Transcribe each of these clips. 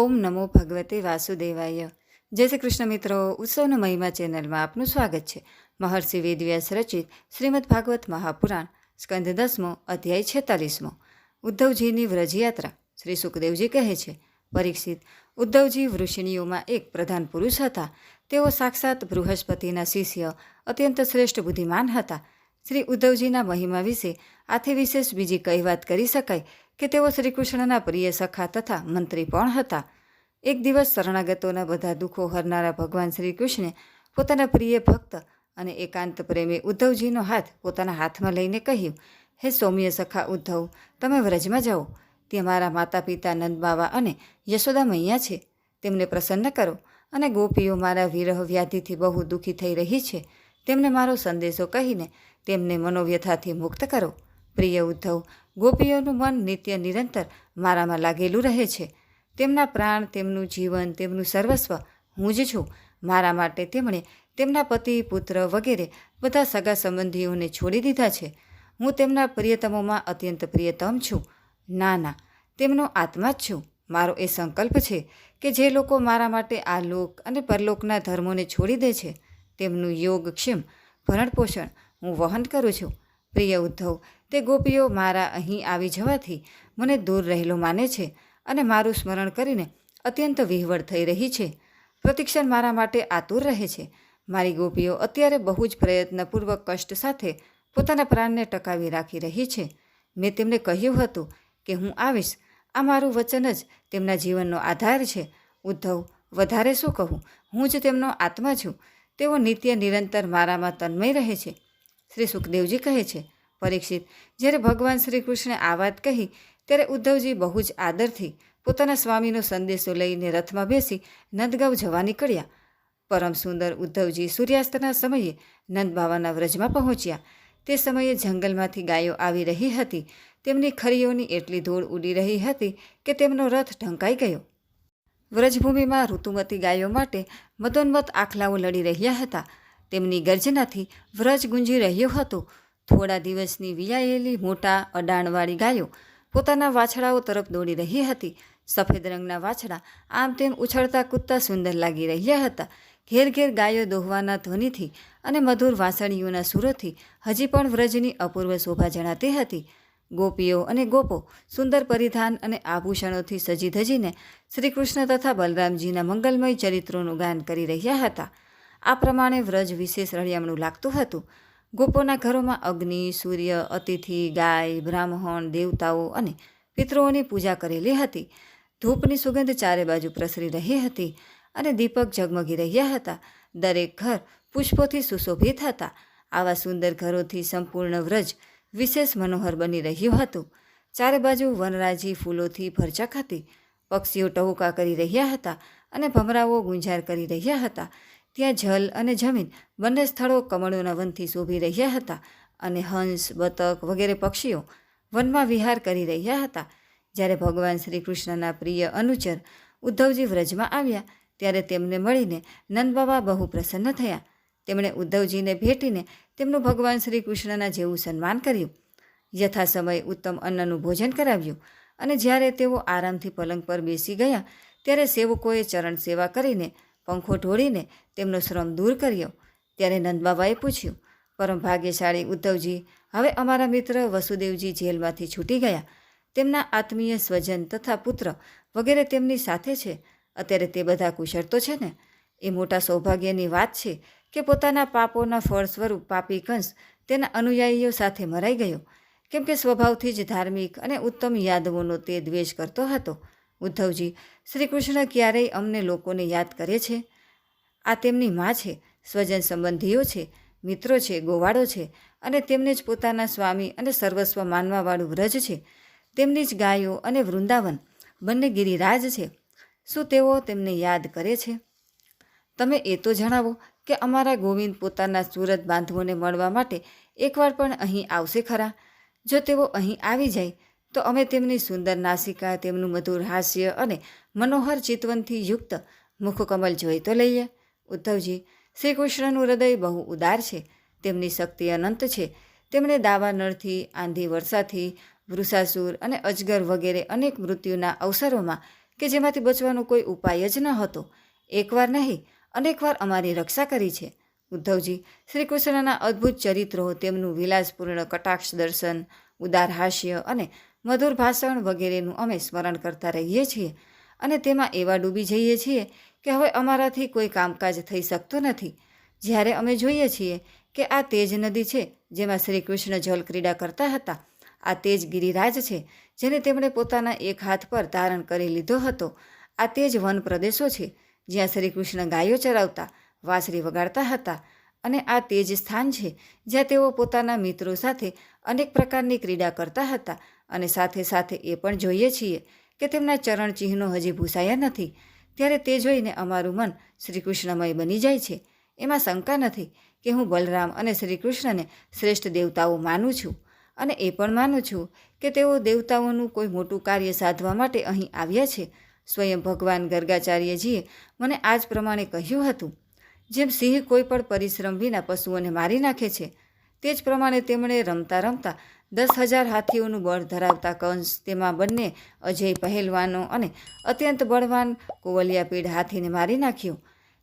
ઓમ નમો ભગવતે વાસુદેવાય. જય શ્રી કૃષ્ણ મિત્રો, ઉત્સવનો મહિમા ચેનલમાં આપનું સ્વાગત છે. મહર્ષિ વેદવ્યાસ રચિત શ્રીમદ ભાગવત મહાપુરાણ, સ્કંદ દસમો, અધ્યાય છેતાલીસમો. ઉદ્ધવજીની વ્રજયાત્રા, શ્રી સુખદેવજી કહે છે. પરીક્ષિત ઉદ્ધવજી વૃષિણીઓમાં એક પ્રધાન પુરુષ હતા. તેઓ સાક્ષાત બૃહસ્પતિના શિષ્ય, અત્યંત શ્રેષ્ઠ બુદ્ધિમાન હતા. શ્રી ઉદ્ધવજીના મહિમા વિશે આથી વિશેષ બીજી કઈ વાત કરી શકાય? કે તેઓ શ્રીકૃષ્ણના પ્રિય સખા તથા મંત્રી પણ હતા. એક દિવસ શરણાગતોના બધા દુઃખો હરનારા ભગવાન શ્રીકૃષ્ણે પોતાના પ્રિય ભક્ત અને એકાંત પ્રેમી ઉદ્ધવજીનો હાથ પોતાના હાથમાં લઈને કહ્યું, હે સૌમ્ય સખા ઉદ્ધવ, તમે વ્રજમાં જાઓ. ત્યાં મારા માતા પિતા નંદબાવા અને યશોદા મૈયા છે. તેમને પ્રસન્ન કરો અને ગોપીઓ મારા વિરહ વ્યાધિથી બહુ દુઃખી થઈ રહી છે. તેમને મારો સંદેશો કહીને તેમને મનોવ્યથાથી મુક્ત કરો. પ્રિય ઉદ્ધવ ગોપીઓનું મન નિત્ય નિરંતર મારામાં લાગેલું રહે છે. તેમના પ્રાણ, તેમનું જીવન, તેમનું સર્વસ્વ, હું જ છું. મારા માટે તેમણે તેમના પતિ, પુત્ર વગેરે બધા સગા સંબંધીઓને છોડી દીધા છે. હું તેમના પ્રિયતમોમાં અત્યંત પ્રિયતમ છું. ના ના, તેમનો આત્મા જ છું. મારો એ સંકલ્પ છે કે જે લોકો મારા માટે આ લોક અને પરલોકના ધર્મોને છોડી દે છે, તેમનું યોગક્ષેમ ભરણપોષણ હું વહન કરું છું. પ્રિય ઉદ્ધવ, તે ગોપીઓ મારા અહીં આવી જવાથી મને દૂર રહેલો માને છે અને મારું સ્મરણ કરીને અત્યંત વિહવળ થઈ રહી છે. પ્રતિક્ષણ મારા માટે આતુર રહે છે. મારી ગોપીઓ અત્યારે બહુ જ પ્રયત્નપૂર્વક કષ્ટ સાથે પોતાના પ્રાણને ટકાવી રાખી રહી છે. મેં તેમને કહ્યું હતું કે હું આવીશ. આ મારું વચન જ તેમના જીવનનો આધાર છે. ઉદ્ધવ, વધારે શું કહું? હું જ તેમનો આત્મા છું. તેઓ નિત્ય નિરંતર મારામાં તન્મય રહે છે. શ્રી સુખદેવજી કહે છે, પરીક્ષિત, જ્યારે ભગવાન શ્રી કૃષ્ણે આ વાત કહી, ત્યારે ઉદ્ધવજી બહુ જ આદરથી પોતાના સ્વામીનો સંદેશો લઈને રથમાં બેસી નંદગાંવ જવા નીકળ્યા. પરમ સુંદર ઉદ્ધવજી સૂર્યાસ્તના સમયે નંદ બાવાના વ્રજમાં પહોંચ્યા. તે સમયે જંગલમાંથી ગાયો આવી રહી હતી. તેમની ખરીઓની એટલી ધૂળ ઉડી રહી હતી કે તેમનો રથ ઢંકાઈ ગયો. વ્રજભૂમિમાં ઋતુમતી ગાયો માટે મદોન્મત આખલાઓ લડી રહ્યા હતા. તેમની ગર્જનાથી વ્રજ ગુંજી રહ્યો હતો. થોડા દિવસની વિયાયેલી મોટા અડાણવાળી ગાયો પોતાના વાછડાઓ તરફ દોડી રહી હતી. સફેદ રંગના વાછડા આમ તેમ ઉછળતા કૂદતા સુંદર લાગી રહ્યા હતા. ઘેર ઘેર ગાયો દોહવાના ધ્વનિથી અને મધુર વાસણીઓના સુરોથી હજી પણ વ્રજની અપૂર્વ શોભા જણાતી હતી. ગોપીઓ અને ગોપો સુંદર પરિધાન અને આભૂષણોથી સજી ધજીને શ્રીકૃષ્ણ તથા બલરામજીના મંગલમય ચરિત્રોનું ગાન કરી રહ્યા હતા. આ પ્રમાણે વ્રજ વિશેષ રળિયામણું લાગતું હતું. ગોપોના ઘરોમાં અગ્નિ, સૂર્ય, અતિથિ, ગાય, બ્રાહ્મણ, દેવતાઓ અને પિતૃઓની પૂજા કરેલી હતી. ધૂપની સુગંધ ચારે બાજુ પ્રસરી રહી હતી અને દીપક ઝગમગી રહ્યા હતા. દરેક ઘર પુષ્પોથી સુશોભિત હતા. આવા સુંદર ઘરોથી સંપૂર્ણ વ્રજ વિશેષ મનોહર બની રહ્યું હતું. ચારે બાજુ વનરાજી ફૂલોથી ભરચક હતી. પક્ષીઓ ટહુકા કરી રહ્યા હતા અને ભમરાઓ ગુંજાર કરી રહ્યા હતા. ત્યાં જલ અને જમીન બંને સ્થળો કમળોના વનથી શોભી રહ્યા હતા અને હંસ, બતક વગેરે પક્ષીઓ વનમાં વિહાર કરી રહ્યા હતા. જ્યારે ભગવાન શ્રી કૃષ્ણના પ્રિય અનુચર ઉદ્ધવજી વ્રજમાં આવ્યા, ત્યારે તેમને મળીને નંદબાબા બહુ પ્રસન્ન થયા. તેમણે ઉદ્ધવજીને ભેટીને તેમનું ભગવાન શ્રી કૃષ્ણના જેવું સન્માન કર્યું. યથા સમય ઉત્તમ અન્નનું ભોજન કરાવ્યું અને જ્યારે તેઓ આરામથી પલંગ પર બેસી ગયા, ત્યારે સેવકોએ ચરણ સેવા કરીને પંખો ઢોળીને તેમનો શ્રમ દૂર કર્યો. ત્યારે નંદબાબાએ પૂછ્યું, પરમ ભાગ્યશાળી ઉદ્ધવજી, હવે અમારા મિત્ર વસુદેવજી જેલમાંથી છૂટી ગયા. તેમના આત્મીય સ્વજન તથા પુત્ર વગેરે તેમની સાથે છે. અત્યારે તે બધા કુશળ તો છે ને? એ મોટા સૌભાગ્યની વાત છે કે પોતાના પાપોના ફળ સ્વરૂપ પાપી કંસ તેના અનુયાયીઓ સાથે મરાઈ ગયો. કેમ કે સ્વભાવથી જ ધાર્મિક અને ઉત્તમ યાદવોનો તે દ્વેષ કરતો હતો. ઉદ્ધવજી શ્રી કૃષ્ણ ક્યારેય અમને લોકોને યાદ કરે છે? આ તેમની માં છે, સ્વજન સંબંધીઓ છે, મિત્રો છે, ગોવાળો છે, અને તેમને જ પોતાના સ્વામી અને સર્વસ્વ માનવાવાળું વ્રજ છે. તેમની જ ગાયો અને વૃંદાવન બંને ગિરિરાજ છે. શું તેઓ તેમને યાદ કરે છે? તમે એ તો જણાવો કે અમારા ગોવિંદ પોતાના સુરત બાંધવોને મળવા માટે એકવાર પણ અહીં આવશે ખરા? જો તેઓ અહીં આવી જાય તો અમે તેમની સુંદર નાસિકા, તેમનું મધુર હાસ્ય અને મનોહર ચિતવનથી યુક્ત મુખકમલ જોઈ તો લઈએ. ઉદ્ધવજી, શ્રી કૃષ્ણનું હૃદય બહુ ઉદાર છે. તેમની શક્તિ અનંત છે. તેમણે દાવાનળથી આંધી વર્ષાથી, વૃષાસુર અને અજગર વગેરે અનેક મૃત્યુના અવસરોમાં કે જેમાંથી બચવાનો કોઈ ઉપાય જ ન હતો. એકવાર નહીં, અનેકવાર અમારી રક્ષા કરી છે. ઉદ્ધવજી, શ્રી કૃષ્ણના અદ્ભુત ચરિત્રો, તેમનું વિલાસપૂર્ણ કટાક્ષ દર્શન, ઉદાર હાસ્ય અને મધુર ભાષણ વગેરેનું અમે સ્મરણ કરતા રહીએ છીએ અને તેમાં એવા ડૂબી જઈએ છીએ કે હવે અમારાથી કોઈ કામકાજ થઈ શકતું નથી. જ્યારે અમે જોઈએ છીએ કે આ તેજ નદી છે, જેમાં શ્રી કૃષ્ણ જલ ક્રીડા કરતા હતા. આ તેજ ગિરિરાજ છે, જેને તેમણે પોતાના એક હાથ પર ધારણ કરી લીધો હતો. આ તેજ વન પ્રદેશો છે, જ્યાં શ્રી કૃષ્ણ ગાયો ચરાવતા, વાંસળી વગાડતા હતા અને આ તેજ સ્થાન છે, જ્યાં તેઓ પોતાના મિત્રો સાથે અનેક પ્રકારની ક્રીડા કરતા હતા અને સાથે સાથે એ પણ જોઈએ છીએ કે તેમના ચરણ ચિહ્નો હજી ભૂસાયા નથી, ત્યારે તે જોઈને અમારું મન શ્રીકૃષ્ણમય બની જાય છે. એમાં શંકા નથી કે હું બલરામ અને શ્રીકૃષ્ણને શ્રેષ્ઠ દેવતાઓ માનું છું, અને એ પણ માનું છું કે તેઓ દેવતાઓનું કોઈ મોટું કાર્ય સાધવા માટે અહીં આવ્યા છે. સ્વયં ભગવાન ગર્ગાચાર્યજીએ મને આ જ પ્રમાણે કહ્યું હતું, જેમ સિંહ કોઈ પણ પરિશ્રમ વિના પશુઓને મારી નાખે છે, તે જ પ્રમાણે તેમણે રમતા રમતા દસ હજાર હાથીઓનું બળ ધરાવતા કંસ, તેમાં બંને અજય પહેલવાનો અને અત્યંત બળવાન કોવલિયાપીડ હાથીને મારી નાખ્યો.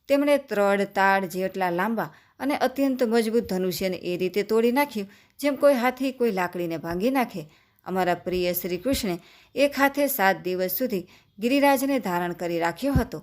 તેમણે ત્રળ તાળ જેટલા લાંબા અને અત્યંત મજબૂત ધનુષ્યને એ રીતે તોડી નાખ્યું, જેમ કોઈ હાથી કોઈ લાકડીને ભાંગી નાખે. અમારા પ્રિય શ્રી કૃષ્ણે એક હાથે સાત દિવસ સુધી ગિરિરાજને ધારણ કરી રાખ્યો હતો.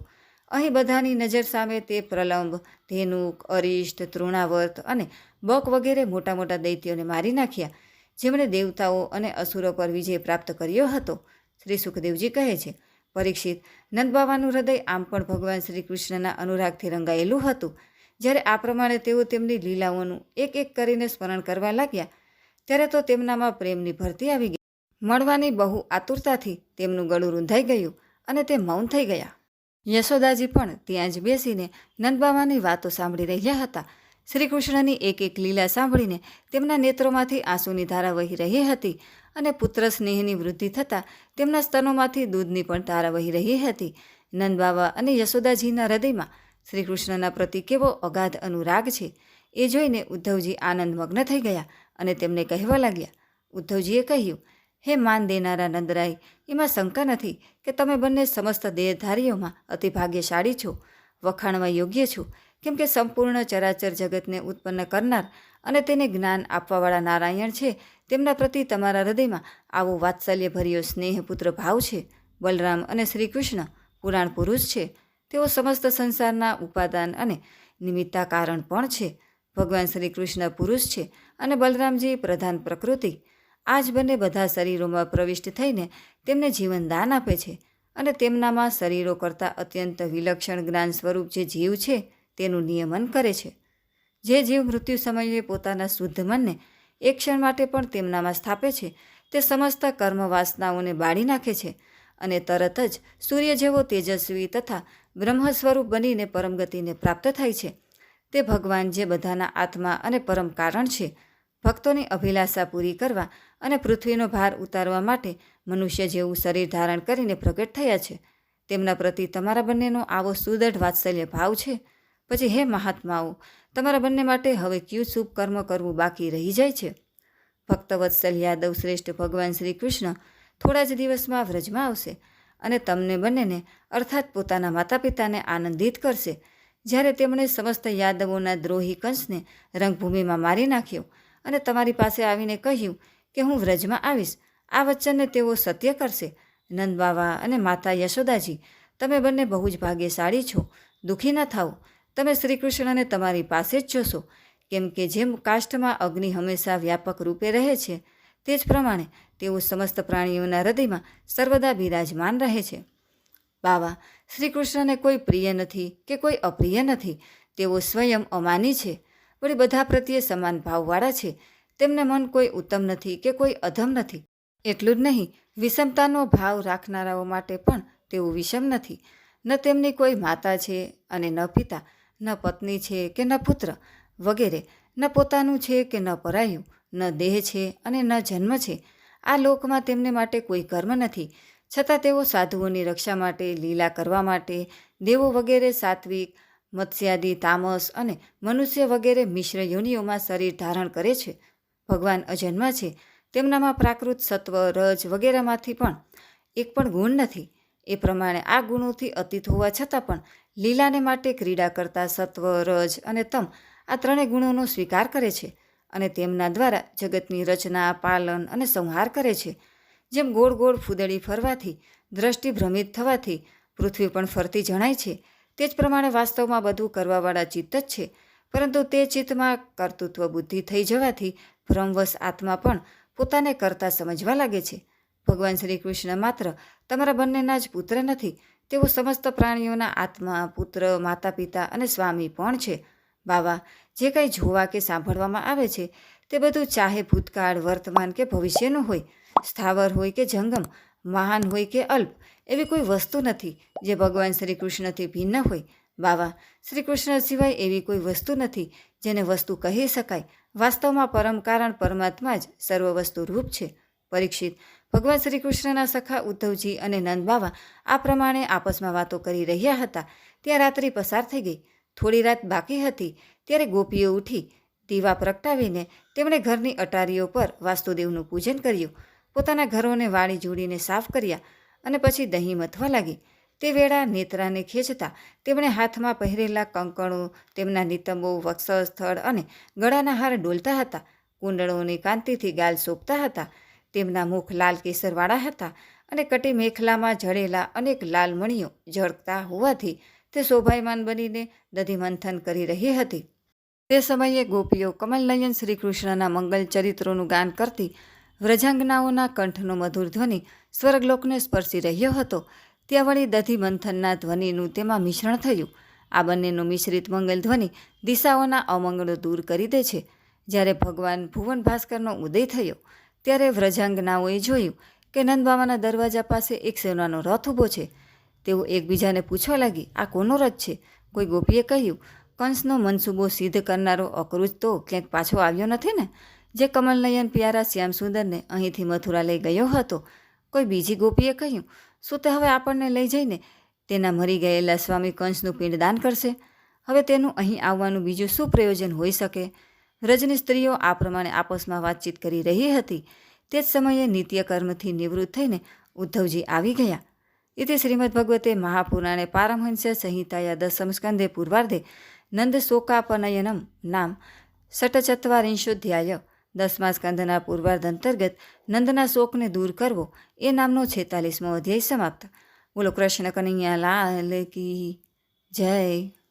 અહીં બધાની નજર સામે તે પ્રલંબ, ધેનુક, અરિષ્ટ, તૃણાવર્ત અને બક વગેરે મોટા મોટા દૈત્યોને મારી નાખ્યા. જેમણે દેવતાઓ અને અસુરો પર વિજય પ્રાપ્ત કર્યો હતો. શ્રી સુખદેવજી કહે છે, પરીક્ષિત નંદબાવાનું હૃદય આમ પણ ભગવાન શ્રી કૃષ્ણના અનુરાગથી રંગાયેલું હતું. જ્યારે આ પ્રમાણે તેઓ તેમની લીલાઓનું એક એક કરીને સ્મરણ કરવા લાગ્યા, ત્યારે તો તેમનામાં પ્રેમની ભરતી આવી ગઈ. મળવાની બહુ આતુરતાથી તેમનું ગળું રૂંધાઈ ગયું અને તે મૌન થઈ ગયા. યશોદાજી પણ ત્યાં જ બેસીને નંદબાવાની વાતો સાંભળી રહ્યા હતા. શ્રી કૃષ્ણની એક એક લીલા સાંભળીને તેમના નેત્રોમાંથી આંસુની ધારા વહી રહી હતી અને પુત્ર સ્નેહની વૃદ્ધિ થતાં તેમના સ્તનોમાંથી દૂધની પણ ધારા વહી રહી હતી. નંદબાવા અને યશોદાજીના હૃદયમાં શ્રી કૃષ્ણના પ્રતિ કેવો અગાધ અનુરાગ છે એ જોઈને ઉદ્ધવજી આનંદમગ્ન થઈ ગયા અને તેમને કહેવા લાગ્યા, ઉદ્ધવજીએ કહ્યું, હે માન દેનારા નંદરાય, એમાં શંકા નથી કે તમે બંને સમસ્ત દેહધારીઓમાં અતિ ભાગ્યશાળી છો, વખાણવા યોગ્ય છો કેમ કે સંપૂર્ણ ચરાચર જગતને ઉત્પન્ન કરનાર અને તેને જ્ઞાન આપવાવાળા નારાયણ છે, તેમના પ્રતિ તમારા હૃદયમાં આવો વાત્સલ્યભર્યો સ્નેહપુત્ર ભાવ છે. બલરામ અને શ્રી કૃષ્ણ પુરાણ પુરુષ છે. તેઓ સમસ્ત સંસારના ઉપાદાન અને નિમિત્તા કારણ પણ છે. ભગવાન શ્રી કૃષ્ણ પુરુષ છે અને બલરામજી પ્રધાન પ્રકૃતિ. આ જ બંને બધા શરીરોમાં પ્રવિષ્ટ થઈને તેમને જીવન દાન આપે છે અને તેમનામાં શરીરો કરતાં અત્યંત વિલક્ષણ જ્ઞાન સ્વરૂપ જે જીવ છે તેનું નિયમન કરે છે. જે જીવ મૃત્યુ સમયે પોતાના શુદ્ધ મનને એક ક્ષણ માટે પણ તેમનામાં સ્થાપે છે, તે સમસ્ત કર્મ વાસનાઓને બાળી નાખે છે અને તરત જ સૂર્ય જેવો તેજસ્વી તથા બ્રહ્મ સ્વરૂપ બનીને પરમગતિને પ્રાપ્ત થાય છે. તે ભગવાન જે બધાના આત્મા અને પરમ કારણ છે, ભક્તોની અભિલાષા પૂરી કરવા અને પૃથ્વીનો ભાર ઉતારવા માટે મનુષ્ય જેવું શરીર ધારણ કરીને પ્રગટ થયા છે. તેમના પ્રતિ તમારા બંનેનો આવો સુદઢ વાત્સલ્ય ભાવ છે. પછી હે મહાત્માઓ, તમારા બંને માટે હવે ક્યુ શુભ કર્મ કરવું બાકી રહી જાય છે? ભક્તવત્સલ યાદવ શ્રેષ્ઠ ભગવાન શ્રી કૃષ્ણ થોડા જ દિવસમાં વ્રજમાં આવશે અને તમને બંનેને અર્થાત પોતાના માતા પિતાને આનંદિત કરશે. જ્યારે તેમણે સમસ્ત યાદવોના દ્રોહી કંસને રંગભૂમિમાં મારી નાખ્યો અને તમારી પાસે આવીને કહ્યું કે હું વ્રજમાં આવીશ, આ વચનને તેઓ સત્ય કરશે. નંદબાવા અને માતા યશોદાજી, તમે બંને બહુ જ ભાગ્યશાળી છો, દુઃખી ન થાઓ. તમે શ્રી કૃષ્ણને તમારી પાસે જ જોશો. કેમ કે જેમ કાષ્ઠમાં અગ્નિ હંમેશા વ્યાપક રૂપે રહે છે, તે જ પ્રમાણે તેઓ સમસ્ત પ્રાણીઓના હૃદયમાં સર્વદા બિરાજમાન રહે છે. બાવા શ્રી કૃષ્ણને કોઈ પ્રિય નથી કે કોઈ અપ્રિય નથી, તેઓ સ્વયં અમાની છે, વળી બધા પ્રત્યે સમાન ભાવવાળા છે. તેમને મન કોઈ ઉત્તમ નથી કે કોઈ અધમ નથી. એટલું જ નહીં, વિષમતાનો ભાવ રાખનારાઓ માટે પણ તેઓ વિષમ નથી. ન તેમની કોઈ માતા છે અને ન પિતા ન પત્ની છે કે ન પુત્ર વગેરે, ન પોતાનું છે કે ન પરાયું, ન દેહ છે અને ન જન્મ છે, આ લોકમાં તેમને માટે કોઈ કર્મ નથી. છતાં તેઓ સાધુઓની રક્ષા માટે, લીલા કરવા માટે, દેવો વગેરે સાત્વિક, મત્સ્યાદી, તામસ અને મનુષ્ય વગેરે મિશ્ર યોનિઓમાં શરીર ધારણ કરે છે. ભગવાન અજન્મા છે. તેમનામાં પ્રાકૃત સત્વ, રજ વગેરેમાંથી પણ એક પણ ગુણ નથી. એ પ્રમાણે આ ગુણોથી અતીત હોવા છતાં પણ લીલાને માટે ક્રીડા કરતા સત્વ, રજ અને તમ આ ત્રણેય ગુણોનો સ્વીકાર કરે છે અને તેમના દ્વારા જગતની રચના, પાલન અને સંહાર કરે છે. જેમ ગોળ ગોળ ફૂદડી ફરવાથી, દ્રષ્ટિ ભ્રમિત થવાથી પૃથ્વી પણ ફરતી જણાય છે, તે જ પ્રમાણે વાસ્તવમાં બધું કરવાવાળા ચિત્ત જ છે. પરંતુ તે ચિત્તમાં કર્તૃત્વ બુદ્ધિ થઈ જવાથી ભ્રમવશ આત્મા પણ પોતાને કરતા સમજવા લાગે છે. ભગવાન શ્રી કૃષ્ણ માત્ર તમારા બંનેના જ પુત્ર નથી, તેઓ સમસ્ત પ્રાણીઓના આત્મા, પુત્ર માતા પિતા અને સ્વામી પણ છે. બાવા, જે કંઈ જોવા કે સાંભળવામાં આવે છે, તે બધું ચાહે ભૂતકાળ, વર્તમાન કે ભવિષ્યનું હોય. સ્થાવર હોય કે જંગમ, મહાન હોય કે અલ્પ, એવી કોઈ વસ્તુ નથી જે ભગવાન શ્રી કૃષ્ણથી ભિન્ન હોય. બાવા, શ્રી કૃષ્ણ સિવાય એવી કોઈ વસ્તુ નથી જેને વસ્તુ કહી શકાય. વાસ્તવમાં પરમ કારણ પરમાત્મા જ સર્વ વસ્તુ રૂપ છે. પરીક્ષિત ભગવાન શ્રી કૃષ્ણના સખા ઉદ્ધવજી અને નંદ બાવા આ પ્રમાણે આપસમાં વાતો કરી રહ્યા હતા. ત્યાં રાત્રિ પસાર થઈ ગઈ. થોડી રાત બાકી હતી ત્યારે ગોપીઓ ઉઠી દીવા પ્રગટાવીને તેમણે ઘરની અટારીઓ પર વાસ્તુદેવનું પૂજન કર્યું. પોતાના ઘરોને વાળી જોડીને સાફ કર્યા અને પછી દહીં મથવા લાગી. તે વેળા નેત્રાને ખેંચતા તેમણે હાથમાં પહેરેલા કંકણો, તેમના નિતંબો, વક્ષસ્થળ અને ગળાના હાર ડોલતા હતા. કુંડળોની કાંતિથી ગાલ સોંપતા હતા. તેમના મુખ લાલ કેસરવાળા હતા અને કટી મેખલામાં જડેલા અનેક લાલમણીઓ ઝળકતા હોવાથી તે શોભાયમાન બનીને દધિમંથન કરી રહી હતી. તે સમયે ગોપીઓ કમલનયન શ્રી કૃષ્ણના મંગલ ચરિત્રોનું ગાન કરતી વ્રજાંગનાઓના કંઠનો મધુર ધ્વનિ સ્વર્ગલોકને સ્પર્શી રહ્યો હતો. ત્યાં વળી દધી મંથનના ધ્વનિનું તેમાં મિશ્રણ થયું. આ બંનેનું મિશ્રિત મંગલ ધ્વનિ દિશાઓના અમંગળો દૂર કરી દે છે. જ્યારે ભગવાન ભુવન ભાસ્કરનો ઉદય થયો ત્યારે વ્રજાંગનાઓએ જોયું કે નંદબામાના દરવાજા પાસે એક સેનાનો રથ ઊભો છે. તેઓ એકબીજાને પૂછવા લાગી, આ કોનો રથ છે? કોઈ ગોપીએ કહ્યું, કંસનો મનસૂબો સિદ્ધ કરનારો અકૃજ તો ક્યાંક પાછો આવ્યો નથી ને? જે કમલનયન પ્યારા શ્યામસુંદરને અહીંથી મથુરા લઈ ગયો હતો. કોઈ બીજી ગોપીએ કહ્યું, શું તે હવે આપણને લઈ જઈને તેના મરી ગયેલા સ્વામી કંસનું પિંડદાન કરશે? હવે તેનું અહીં આવવાનું બીજું શું પ્રયોજન હોઈ શકે? રજની સ્ત્રીઓ આ પ્રમાણે આપસમાં વાતચીત કરી રહી હતી. તે જ સમયે નિત્યકર્મથી નિવૃત્ત થઈને ઉદ્ધવજી આવી ગયા. ઇતિ શ્રીમદ ભગવતે મહાપુરાણે પારમહંસ સંહિતાયા દસમ સ્કંદે પૂર્વાર્ધે નંદ શોકાપનયનમ નામ ષટચત્વારિંશોધ્યાય દસમા સ્કંદના પૂર્વાર્ધ અંતર્ગત નંદના શોકને દૂર કરવો એ નામનો છેતાલીસમો અધ્યાય સમાપ્ત. બોલો કૃષ્ણ કનૈયા લાલ કી જય.